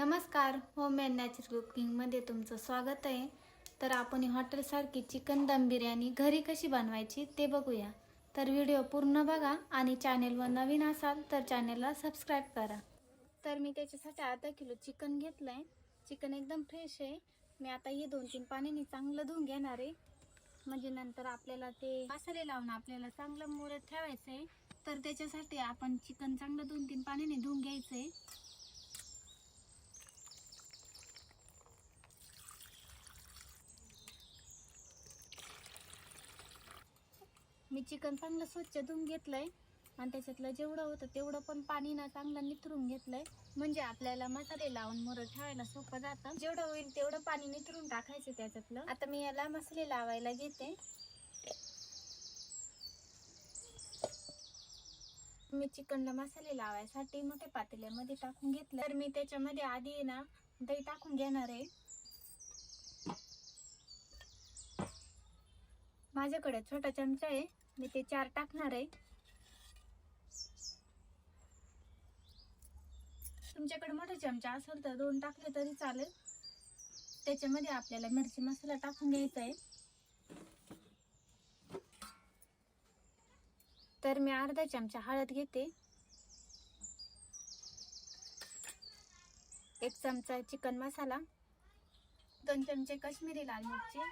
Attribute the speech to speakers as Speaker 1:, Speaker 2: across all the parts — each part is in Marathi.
Speaker 1: नमस्कार होम अँड नॅचरल कुकिंगमध्ये तुमचं स्वागत आहे. तर आपण ही हॉटेलसारखी चिकन दम बिर्याणी घरी कशी बनवायची ते बघूया. तर व्हिडिओ पूर्ण बघा आणि चॅनेलवर नवीन असाल तर चॅनेलला सबस्क्राईब करा. तर मी त्याच्यासाठी अर्धा किलो चिकन घेतलं आहे चिकन एकदम फ्रेश आहे. मी आता हे दोन तीन पाण्याने चांगलं धुवून घेणार आहे. म्हणजे नंतर आपल्याला ते मसाले लावून आपल्याला चांगलं मुरत ठेवायचं आहे तर त्याच्यासाठी आपण चिकन चांगलं दोन तीन पाण्याने धुवून घ्यायचं आहे मी चिकन चांगलं स्वच्छ धुवून घेतलंय. आणि त्याच्यातलं जेवढं होतं तेवढं पण पाणी ना चांगलं निथरून घेतलंय. म्हणजे आपल्याला मसाले लावून मोरं ठेवायला सोपं जातं. जेवढं होईल तेवढं पाणी निथरून टाकायचं त्याच्यातलं. आता मी याला मसाले लावायला घेते. मी चिकनला मसाले लावायसाठी मोठ्या पातेल्यामध्ये टाकून घेतलं. तर मी त्याच्यामध्ये आधी आहे ना दही टाकून घेणार आहे. माझ्याकडे छोटा चमचा आहे. मी ते चार टाकणार आहे. तुमच्याकडे मोठा चमचा असेल तर दोन टाकले तरी चालेल. त्याच्यामध्ये आपल्याला मिरची मसाला टाकून घ्यायचा आहे. तर मी अर्धा चमचा हळद घेते. एक चमचा चिकन मसाला. दोन चमचे कश्मीरी लाल मिरची.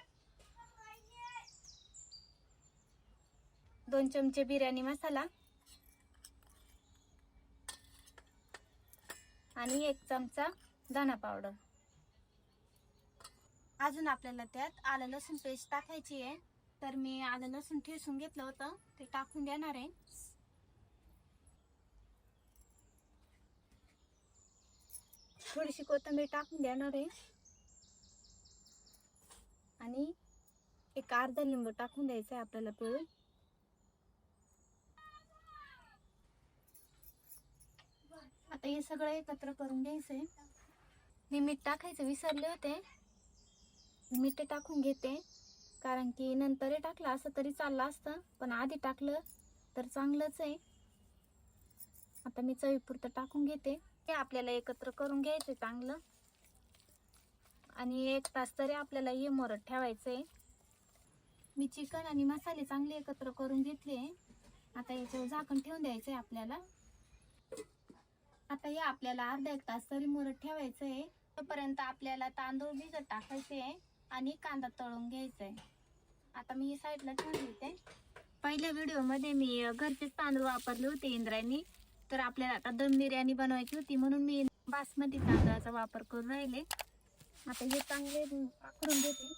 Speaker 1: दोन चमचे बिर्याणी मसाला. आणि एक चमचा धना पावडर अजून आपल्याला त्यात आलं लसूण पेस्ट टाकायची आहे. तर मी आलं लसूण ठेसून घेतलं होतं. ते टाकून देणार आहे. थोडीशी कोथिंबीर टाकून देणार आहे. आणि एक अर्धा लिंबू टाकून द्यायचं आहे आपल्याला पिळून. आता हे सगळं एकत्र करून घ्यायचंय. मी मीठ टाकायचं विसरले होते. मीठ टाकून घेते. कारण की नंतर टाकलं असं तरी चाललं असतं पण आधी टाकलं तर चांगलंच आहे. आता मी चवीपुरतं टाकून घेते. हे आपल्याला एकत्र करून घ्यायचं चांगलं. आणि एक तास तरी आपल्याला हे मोरत ठेवायचं आहे मी चिकन आणि मसाले चांगले एकत्र करून घेतले. आता याच्यावर झाकण ठेवून द्यायचं आहे आपल्याला. आता हे आपल्याला अर्धा एक तास तरी मुरत ठेवायचं आहे तोपर्यंत आपल्याला तांदूळ भिजत टाकायचे आहे आणि कांदा तळून घ्यायचा आहे आता मी साईडला ठेवून देते पहिल्या व्हिडिओमध्ये मी घरचेच तांदूळ वापरले होते इंद्रायणी. तर आपल्याला आता दम बिर्याणी बनवायची होती म्हणून मी बासमती तांदळाचा वापर करून राहिले. आता हे चांगले करून देते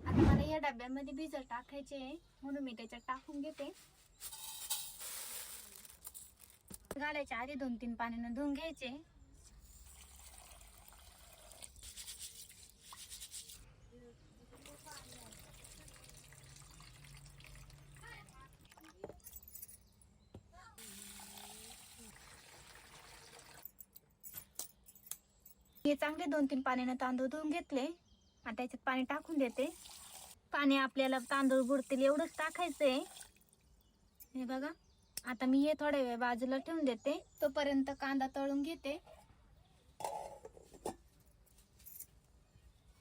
Speaker 1: आता मला या डब्यामध्ये भिजत टाकायचे आहे म्हणून मी त्याच्यात टाकून घेते. घालायच्या आधी दोन तीन पाण्यानं धुवून घ्यायचे. हे चांगले दोन तीन पाण्यानं तांदूळ धुवून घेतले. आणि त्याच्यात पाणी टाकून देते. पाणी आपल्याला तांदूळ बुडतील एवढंच टाकायचंय. हे बघा. आता मी हे थोड्या वेळ बाजूला ठेवून देते. तोपर्यंत कांदा तळून घेते.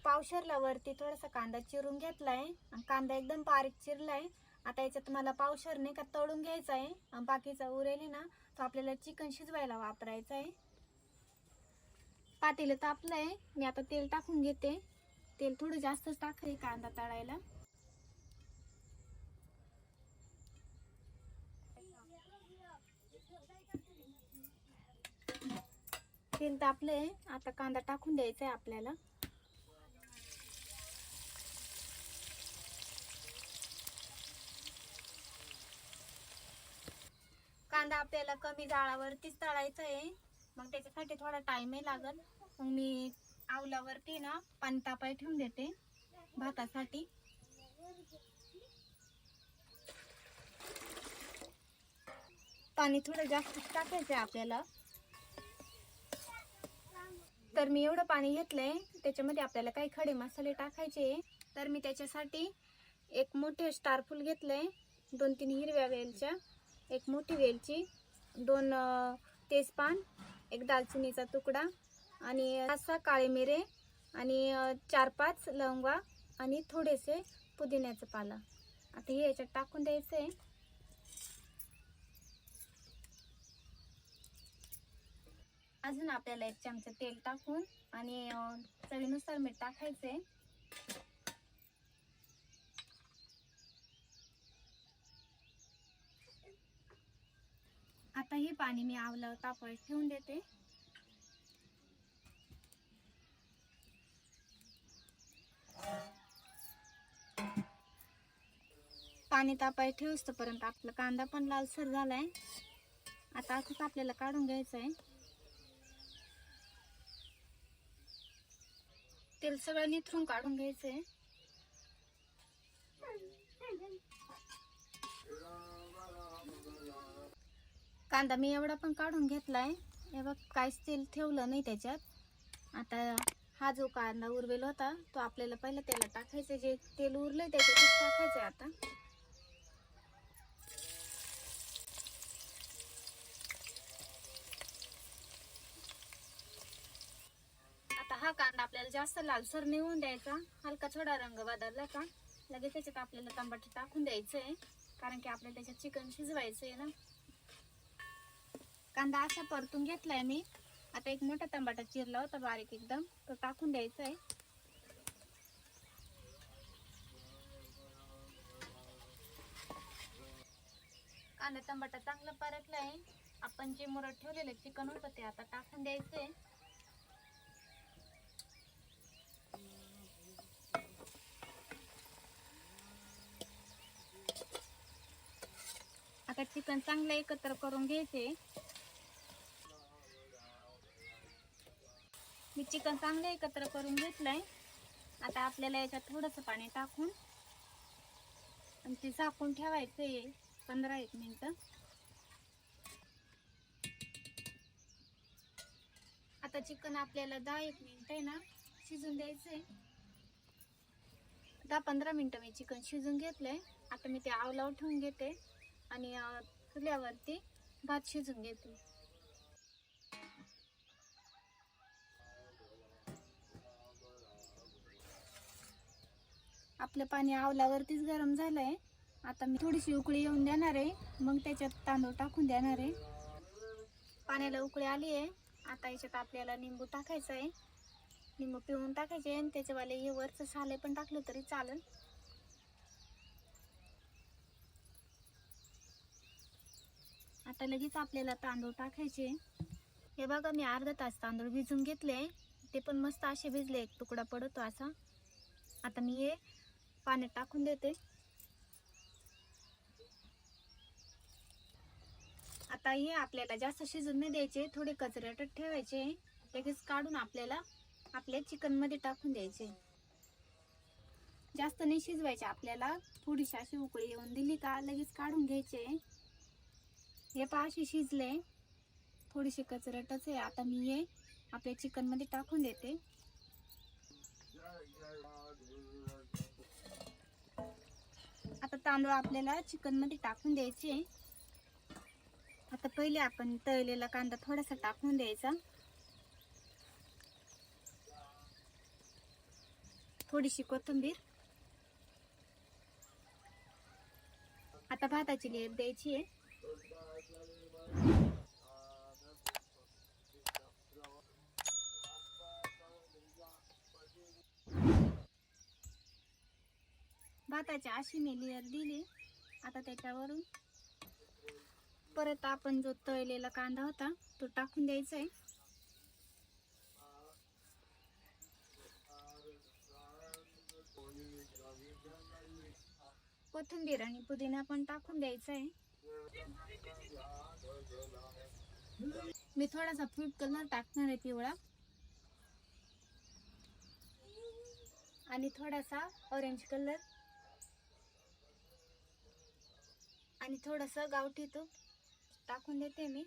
Speaker 1: पावशरला वरती थोडासा कांदा चिरून घेतलाय. आणि कांदा एकदम बारीक चिरलाय. आता याच्यात मला पावशर नाही का तळून घ्यायचा आहे. आणि बाकीचा उरेल आहे ना तो आपल्याला चिकन शिजवायला वापरायचा आहे. पातेलं तापलंय. मी आता तेल टाकून घेते. तेल थोडं जास्तच टाकले कांदा तळायला. तेल तापलंय आता कांदा टाकून द्यायचा आहे आपल्याला. कांदा आपल्याला कमी जाळावरतीच तळायचा आहे. मग त्याच्यासाठी थोडा टाईमही लागल. मग मी आवलावरती ना पाणी तापाय ठेवून देते भातासाठी. पाणी थोडं जास्त टाकायचं आहे आपल्याला. तर मी एवढं पाणी घेतलंय. त्याच्यामध्ये आपल्याला काही खडे मसाले टाकायचे तर मी त्याच्यासाठी एक मोठे स्टारफूल घेतलं घेतलंय. दोन तीन हिरव्या वेलच्या एक मोठी वेलची दोन तेजपान एक दालचिनीचा तुकडा आणि सहा काळे मिरे आणि चार पाच लवंगा आणि थोडेसे पुदिन्याचं पाला. आता हे याच्यात टाकून द्यायचं आहे अजून आपल्याला एक चमचा तेल टाकून आणि चवीनुसार मीठ टाकायचे आता हे पाणी मी आवलं तापत ठेवून देते. पाणी तापाय ठेवस्तोपर्यंत पर्यंत आपला कांदा पण लालसर झालाय. आता असंच आपल्याला काढून घ्यायचं आहे तेल सगळं निथरून काढून घ्यायचंय. कांदा मी एवढा पण काढून घेतलाय. हे बघ काहीच तेल ठेवलं नाही त्याच्यात. आता हा जो कांदा उरवेल होता तो आपल्याला पहिलं तेला टाकायचं जे तेल उरलंय त्याच्यात टाकायचं आहे आता हा कांदा आपल्याला जास्त लालसर नाही होऊन द्यायचा. हलका थोडा रंग बदलला का लगेच त्याच्यात आपल्याला टमाटर टाकून द्यायचं आहे कारण की आपल्याला त्याच्यात चिकन शिजवायचं आहे ना. कांदा असा परतून घेतलाय मी. आता एक मोठा तंबाटा चिरला होता बारीक एकदम. तो टाकून द्यायचा आहे कांदा तंबाटा चांगला परतलाय. आपण जे मुरत ठेवलेलं चिकन होतं ते आता टाकून द्यायचंय. आता चिकन चांगलं एकत्र करून घ्यायचे. मी चिकन चांगलं एकत्र करून घेतलंय. आता आपल्याला याच्यात थोडंसं पाणी टाकून आणि ते झाकून ठेवायचं आहे पंधरा एक मिनटं. आता चिकन आपल्याला दहा एक मिनिट आहे ना शिजून द्यायचं आहे दहा पंधरा मिनटं मी चिकन शिजून घेतलंय. आता मी ते आवलावर ठेवून घेते. आणि चुल्यावरती भात शिजून घेते. आपलं पाणी आवलावरतीच गरम झालंय. आता मी थोडीशी उकळी येऊन देणार आहे. मग त्याच्यात तांदूळ टाकून देणार आहे. पाण्याला उकळी आली आहे. आता याच्यात आपल्याला निंबू टाकायचं आहे. निंबू पिळून टाकायचे आणि त्याच्यावाले हे वरचं साले पण टाकलं तरी चालेल. आता लगेच आपल्याला तांदूळ टाकायचे. हे बघा मी अर्धा तास तांदूळ भिजून घेतले. ते पण मस्त असे भिजले एक तुकडा पडतो असा. आता मी हे पाण्यात टाकून देते. आता हे आपल्याला जास्त शिजून नाही द्यायचे थोडे कचऱ्यातच ठेवायचे. लगेच काढून आपल्याला आपल्या चिकनमध्ये टाकून द्यायचे. जास्त नाही शिजवायचे आपल्याला थोडीशी अशी उकळी येऊन दिली का लगेच काढून घ्यायचे. हे पहा अशी शिजले. थोडीशी कचरटच आहे. आता मी हे आपल्या चिकनमध्ये टाकून देते. आता तांदूळ आपल्याला चिकनमध्ये टाकून द्यायचे. आता पहिले आपण तळलेला कांदा थोडासा टाकून द्यायचा. थोडीशी कोथिंबीर. आता भाताची लेप द्यायची आहे. भाताची अशी मी लेअर दिली. आता त्याच्यावरून परत आपण जो तळलेला कांदा होता तो टाकून द्यायचा आहे. कोथिंबीर आणि पुदिना पण टाकून द्यायचा आहे. मी थोडासा फ्रूट कलर टाकणार आहे पिवळा. आणि थोडासा ऑरेंज कलर. आणि थोडंसं गावठी तूप टाकून देते मी.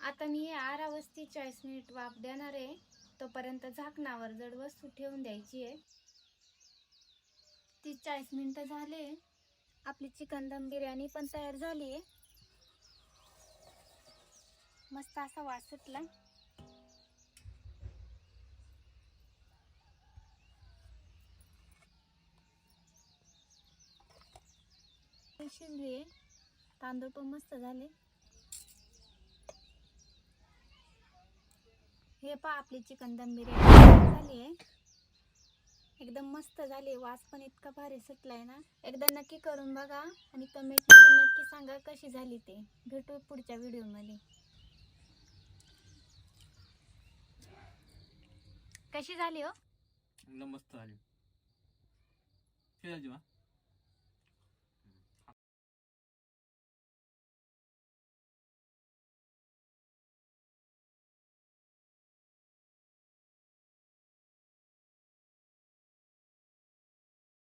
Speaker 1: आता मी हे आरा वस्ती चाळीस मिनिट वाफ देणार आहे. तोपर्यंत झाकणावर जड वस्तू ठेवून द्यायची आहे. ती चाळीस मिनिटं झाले. आपली चिकन दम बिर्याणी पण तयार झाली आहे मस्त असा वास सुटला. शिजली. आहे तांदूळ पण मस्त झाले. हे पहा आपली चिकन दम बिर्याणी झाली आहे एकदम मस्त झाले. वास पण इतका भारी सुटलाय ना. एकदा नक्की करून बघा आणि कमेंट नक्की सांगा कशी झाली ते. भेटू पुढच्या व्हिडिओमध्ये कशी झाली हो?
Speaker 2: एकदम मस्त झाली. झाली